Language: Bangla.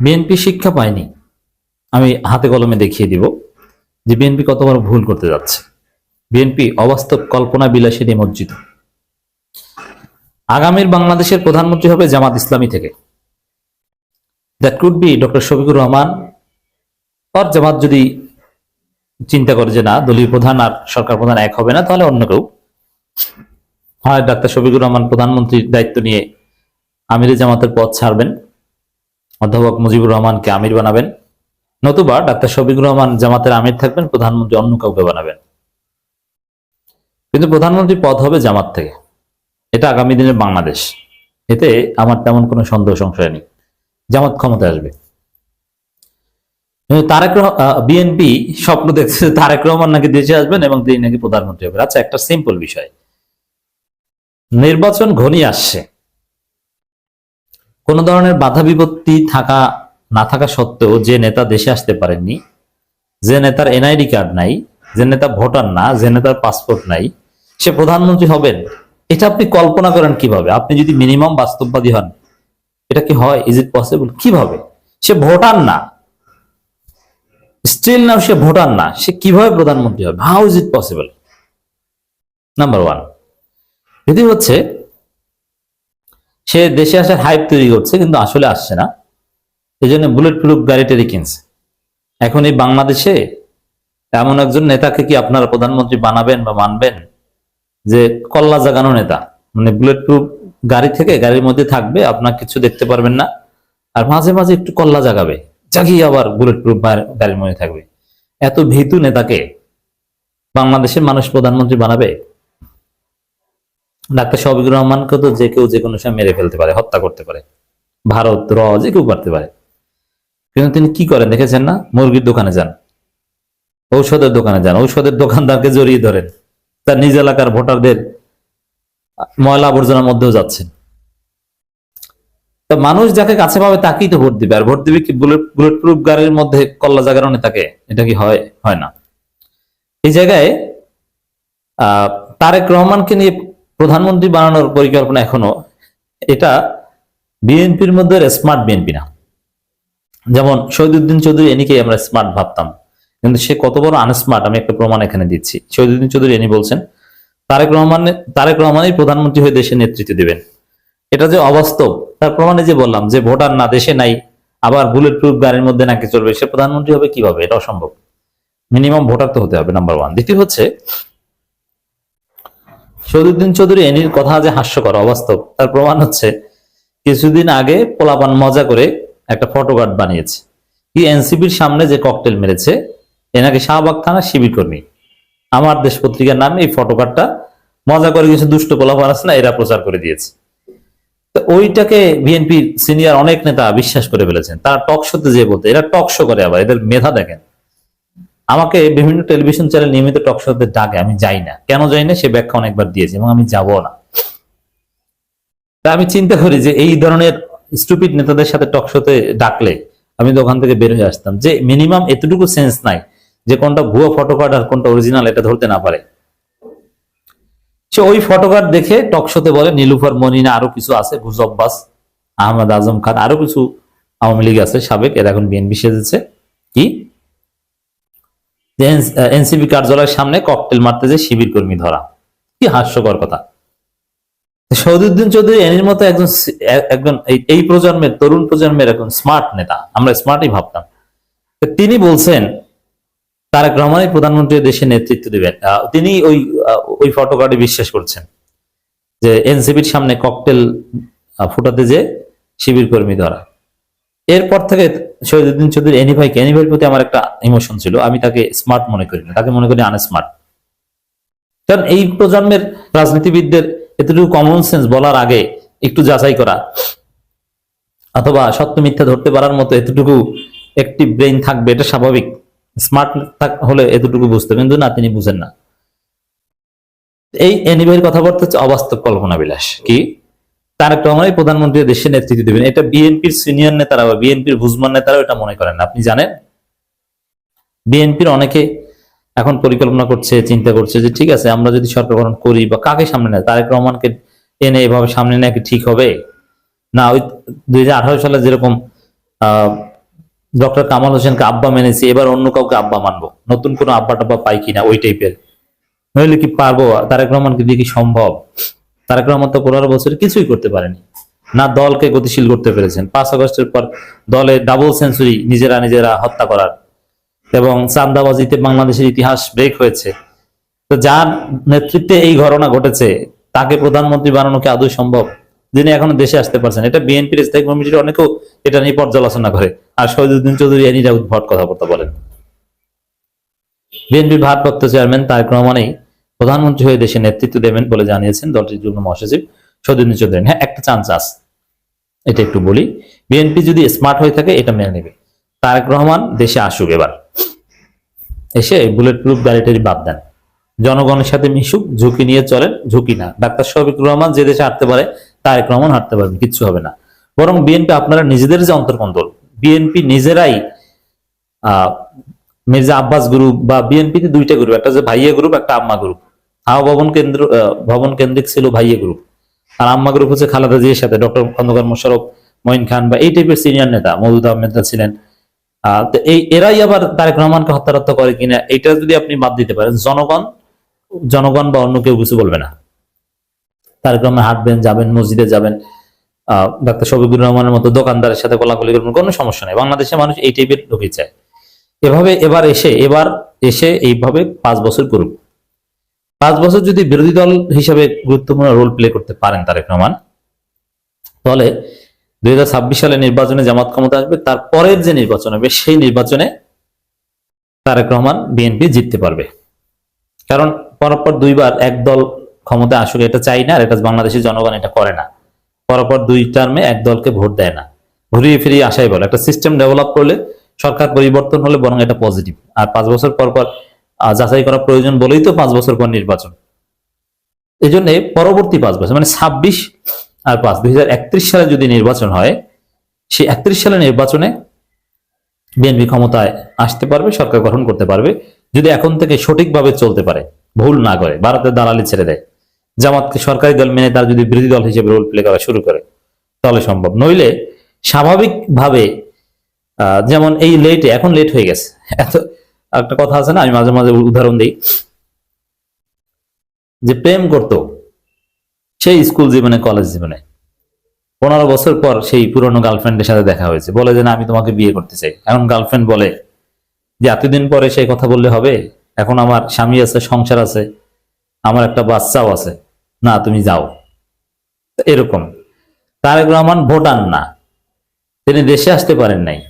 বিএনপি শিক্ষা পায়নি আমি হাতে কলমে দেখিয়ে দিব যে বিএনপি কত বড় ভুল করতে যাচ্ছে। বিএনপি অবাস্তব কল্পনা বিলাসী নিমজ্জিত আগামীর বাংলাদেশের প্রধানমন্ত্রী হবে জামাত ইসলামী থেকে। That could be doctor Shafiqur Rahman. আর জামাত যদি চিন্তা করে যে না, দলীয় প্রধান আর সরকার প্রধান এক হবে না, তাহলে অন্য কেউ। হয় ডাক্তার শফিকুর রহমান প্রধানমন্ত্রীর দায়িত্ব নিয়ে আমিরে জামাতের পদ ছাড়বেন। অধ্যাপক মুজিবুর রহমানকে আমির বানাবেন। নতুবা ডাক্তার শফিকুর রহমান জামাতের আমির থাকবেন, প্রধানমন্ত্রী অন্য কাউকে বানাবেন। কিন্তু প্রধানমন্ত্রী পদ হবে জামাত থেকে। এটা আগামী দিনের বাংলাদেশ। এতে আমার তেমন কোনো সন্দেহ সংশয় নেই। জামাত ক্ষমতা আসবে। তারেক বিএনপি স্বপ্ন দেখছে তারেক রহমান নাকি দেশে আসবেন এবং তিনি নাকি প্রধানমন্ত্রী হবেন। আচ্ছা একটা সিম্পল বিষয়। নির্বাচন ঘনিয়ে আসছে। কোন ধরনের বাধা বিপত্তি থাকা, না থাকা সত্ত্বেও যে নেতা দেশে আসতে পারেননি যে নেতার এনআইডি কার্ড নাই, যে নেতা ভোটার না, যে নেতার পাসপোর্ট নাই, সে প্রধানমন্ত্রী হবেন, এটা আপনি কল্পনা করেন কীভাবে? আপনি যদি মিনিমাম বাস্তববাদী হন, এটা কি হয়? ইজ ইট পসিবল কীভাবে? সে ভোটার না। স্টিল নাও সে ভোটার না। সে কীভাবে প্রধানমন্ত্রী হবে? How is it possible number one যদি হচ্ছে সে দেশে আসার হাইপ তৈরি করছে, কিন্তু আসলে আসছে না। এই জন্য বুলেট প্রুফ গাড়ি টেরি কিনছে। এখন এই বাংলাদেশে এমন একজন নেতাকে কি আপনারা প্রধানমন্ত্রী বানাবেন বা মানবেন? যে কল্লা জাগানো নেতা। মানে বুলেট প্রুফ গাড়ি থেকে গাড়ির মধ্যে থাকবে, আপনার কিছু দেখতে পারবেন না। আর মাঝে মাঝে একটু কল্লা জাগাবে, জাগিয়ে আবার বুলেট প্রুফ গাড়ির মধ্যে থাকবে। এত ভীতু নেতাকে বাংলাদেশের মানুষ প্রধানমন্ত্রী বানাবে? ডাক্তার শফিকুর রহমানকে তো যে কেউ যে কোনো সময় মেরে ফেলতে পারে, হত্যা করতে পারে। ভারত, র, যে কেউ পারতে পারে। কিন্তু তিনি কি করেন দেখেছেন না? মুরগির দোকানে যান। ঔষধের দোকানে যান। ঔষধের দোকানদারকে জড়িয়ে ধরেন। তার নিজ এলাকার ভোটারদের ময়লা আবর্জনার মধ্যেও যাচ্ছেন। তা মানুষ যাকে কাছে পাবে তাকেই তো ভোট দিবে। আর ভোট দিবে কি বুলেট বুলেট প্রুফ গাড়ির মধ্যে কল্লা জাগারও নেতাকে এটা কি হয়? হয় না। এই জায়গায়, আহ, তারেক রহমানকে নিয়ে প্রধানমন্ত্রী বানানোর পরিকল্পনা এখনও, এটা বিএনপির মধ্যে স্মার্ট বিএনপি না। যেমন শহীদুদ্দিন চৌধুরী এনিকে আমরা স্মার্ট ভাবতাম, কিন্তু সে কত বড় আনস্মার্ট আমি একটা প্রমাণ এখানে দিচ্ছি। শহীদুদ্দিন চৌধুরী এনি বলছেন, তারেক রহমান, তারেক রহমানই প্রধানমন্ত্রী হয়ে দেশের নেতৃত্ব দিবেন। এটা যে অবাস্তব, তার প্রমাণে যে বললাম, যে ভোটার না দেশে নাই, আবার বুলেট প্রুফ গাড়ির মধ্যে নাকি চলবে, সে প্রধানমন্ত্রী হবে কীভাবে? এটা অসম্ভব। মিনিমাম ভোটার তো হতে হবে নাম্বার ওয়ান দ্বিতীয় হচ্ছে শহীদুদ্দিন চৌধুরী এনির কথা যে হাস্যকর, অবাস্তব। তার প্রমাণ হচ্ছে, কিছুদিন আগে পোলাপান মজা করে একটা ফটোকার্ড বানিয়েছে। কি এনসিপির সামনে যে ককটেল মেরেছে এনাকে শাহবাগ থানা শিবির কর্মী। আমার দেশ পত্রিকার নামে এই ফটোকার্ডটা মজা করে কিছু দুষ্ট পোলাপান আছে না, এরা প্রচার করে দিয়েছে। ওইটাকে বিএনপি সিনিয়র অনেক নেতা বিশ্বাস করে ফেলেছেন। তারা টক শোতে যে বলতে, এরা টক শো করে আবার, এদের মেধা দেখেন। আমাকে বিভিন্ন টেলিভিশন চ্যানেল নিয়মিত টক শোতে ডাকে, আমি যাই না। কেন যাই না? সে ব্যাখ্যা অনেকবার দিয়েছে এবং আমি যাব না। তা আমি চিন্তা করি যে এই ধরনের স্টুপিড নেতাদের সাথে টক শোতে ডাকলে আমি ওখান থেকে বের হয়ে আসতাম। যে মিনিমাম এতটুকু সেন্স নাই যে কোনটা ভুয়ো ফটোকার্ড আর কোনটা অরিজিনাল এটা ধরতে না পারে। সে ওই ফটোকার্ড দেখে টক শোতে বলে, নীলুফার মনিনা আরও কিছু আছে গুজব্বাস আহমদ আজম খান, আরও কিছু আওয়ামী লীগ আছে, সাবেক, এরা এখন বিএনপি সেজেছে। কি? এনসিপি কার্যালয়ের সামনে ককটেল মারতে যে শিবির কর্মী ধরা। কি হাস্যকর কথা। সৌদুদ্দিন চৌধুরী এনির মতো একজন একজন এই- প্রজন্মের, তরুণ প্রজন্মের একজন স্মার্ট নেতা। আমরা স্মার্টই ভাবতাম। তিনি বলছেন, তারেক রহমানই প্রধানমন্ত্রী দেশে নেতৃত্ব দিবেন। তিনি ওই ওই ফটোকার্ডে বিশ্বাস করছেন যে এনসিপির সামনে ককটেল ফুটাতে যে শিবির কর্মী ধরা। এরপর থেকে শহীদুদ্দিন চৌধুরী, এনি ভাইকে, এনি ভাইয়ের প্রতি আমার একটা ইমোশন ছিল। আমি তাকে স্মার্ট মনে করি না, তাকে মনে করি আনস্মার্ট কারণ এই প্রজন্মের রাজনীতিবিদদের এতটুকু কমন সেন্স বলার আগে একটু যাচাই করা, অথবা সত্য মিথ্যা ধরতে পারার মতো এতটুকু একটি ব্রেন থাকবে, এটা স্বাভাবিক। স্মার্ট হলে এতটুকু বুঝতে কিন্তু না, তিনি বুঝেন না। এই এনিভাইয়ের কথাবার্তা হচ্ছে অবাস্তব কল্পনা বিলাস কি? তারেক রহমানই প্রধানমন্ত্রী দেশের নেতৃত্ব দেবেন। এটা বিএনপির সিনিয়র নেতারা বা বিএনপির বুঝমান নেতারাও এটা মনে করেন আপনি জানেন? বিএনপির অনেকে এখন পরিকল্পনা করছে, চিন্তা করছে যে ঠিক আছে, আমরা যদি সরকার গঠন করি বা কাকে সামনে নেয়? তারেক রহমানকে এনে এভাবে সামনে নেয় কি ঠিক হবে? না, ওই দুই হাজার আঠারো সালে যেরকম ডক্টর কামাল হোসেনকে আব্বা মেনেছি, এবার অন্য কাউকে আব্বা মানবো। নতুন কোনো আব্বা টাব্বা পাই কিনা, ওই টাইপের নইলে কি পারব? তারেক রহমানকে দিয়ে কি সম্ভব? তারেক রহমান তো পনেরো বছরে কিছুই করতে পারেনি। না দলকে গতিশীল করতে পেরেছেন। পাঁচ আগস্টের পর দলে ডাবল সেঞ্চুরি নিজেরা নিজেরা হত্যা করার এবং চান্দাবাজিতে বাংলাদেশের ইতিহাস ব্রেক হয়েছে। তো যার নেতৃত্বে এই ঘটনা ঘটেছে, তাকে প্রধানমন্ত্রী বানানো কি আদৌ সম্ভব? যিনি এখনও দেশে আসতে পারছেন। এটা বিএনপির স্থায়ী কমিটির অনেকেও এটা নিয়ে পর্যালোচনা করে। আর শহীদুদ্দিন চৌধুরী এনিরা উদ্ভট কথাবার্তা বলেন। বিএনপির ভারপ্রাপ্ত চেয়ারম্যান তারেক রহমানই প্রধানমন্ত্রী হয়ে দেশে নেতৃত্ব দেবেন বলে জানিয়েছেন দলটির যুগ্ম মহাসচিব শহীদুদ্দিন চৌধুরী। হ্যাঁ একটা চান্স আছে। এটা একটু বলি। বিএনপি যদি স্মার্ট হয়ে থাকে, এটা মেনে নেবে। তারেক রহমান দেশে আসুক এবার। এসে বুলেট প্রুফ গাড়িটারি বাদ দেন। জনগণের সাথে মিশুক, ঝুঁকি নিয়ে চলেন, ঝুঁকি না। ডাক্তার শফিকুর রহমান যে দেশে হাঁটতে পারে, তারেক রহমান হাঁটতে পারবে, কিচ্ছু হবে না। বরং বিএনপি আপনারা নিজেদের যে অন্তর্কন দল, বিএনপি নিজেরাই মির্জা আব্বাস গ্রুপ বা বিএনপিতে দুইটা গ্রুপ একটা যে ভাইয়া গ্রুপ একটা আম্মা গ্রুপ হাওয়া ভবন কেন্দ্র ভবন কেন্দ্রিক ছিল ভাইয়া গ্রুপ আর আম্মা গ্রুপ হচ্ছে খালেদা জিয়ার সাথে, ডক্টর খন্দকার মোশারফ মঈন খান বা এই টাইপের সিনিয়র নেতা, মৌদুদ আহমেদরা ছিলেন। তো এই, এরাই আবার তারেক রহমানকে হত্যা হত্যা করে কিনা, এটা যদি আপনি বাদ দিতে পারেন, জনগণ জনগণ বা অন্য কেউ কিছু বলবে না। তারেক রহমান হাঁটবেন, যাবেন, মসজিদে যাবেন। ডাক্তার শফিকুর রহমানের মতো দোকানদারের সাথে কোলাকুলি করবেন, কোনো সমস্যা নেই। বাংলাদেশের মানুষ এই টাইপের ঢুকে চায়। এভাবে এবার এসে এবার এসে এইভাবে পাঁচ বছর করুক। পাঁচ বছর যদি বিরোধী দল হিসেবে গুরুত্বপূর্ণ রোল প্লে করতে পারেন তারেক রহমান, তাহলে দুই সালে নির্বাচনে জামাত ক্ষমতা আসবে, তার পরের যে নির্বাচন হবে, সেই নির্বাচনে তারেক রহমান বিএনপি জিততে পারবে। কারণ পরপর দুইবার এক দল ক্ষমতা আসুক, এটা চাই না, আর এটা বাংলাদেশের জনগণ এটা করে না। পরপর দুই টার্মে এক দলকে ভোট দেয় না। ঘুরিয়ে ফিরিয়ে আসাই বলে। একটা সিস্টেম ডেভেলপ করলে সরকার পরিবর্তন হলে বরং এটা পজিটিভ আর পাঁচ বছর পর পর যাচাই করা প্রয়োজন বলেই তো পাঁচ বছর পর নির্বাচন। এই জন্য পরবর্তী পাঁচ বছর মানে ছাব্বিশ আর পাঁচ, দুই সালে যদি নির্বাচন হয়, সেই একত্রিশ সালে নির্বাচনে বিএনপি ক্ষমতায় আসতে পারবে, সরকার গঠন করতে পারবে, যদি এখন থেকে সঠিকভাবে চলতে পারে, ভুল না করে, ভারতের দালালি ছেড়ে দেয়। জামাতকে সরকারি দল মেনে তার যদি বিরোধী দল হিসেবে রোল প্লে করা শুরু করে, তাহলে সম্ভব। নইলে স্বাভাবিকভাবে যেমন এই লেটে এখন লেট হয়ে গেছে। এত, একটা কথা আছে না, আমি মাঝে মাঝে উদাহরণ দিই। যে প্রেম করত সেই স্কুল জীবনে কলেজ জীবনে। পনেরো বছর পর সেই পুরনো গার্লফ্রেন্ডের সাথে দেখা হয়েছে। বলে যে, না, আমি তোমাকে বিয়ে করতে চাই। এখন গার্লফ্রেন্ড বলে যে, এতদিন পরে সেই কথা বললে হবে। এখন আমার স্বামী আছে, সংসার আছে, আমার একটা বাচ্চাও আছে। না, তুমি যাও। এরকম। তারেক রহমান ভোটার না। তিনি দেশে আসতে পারেন নাই।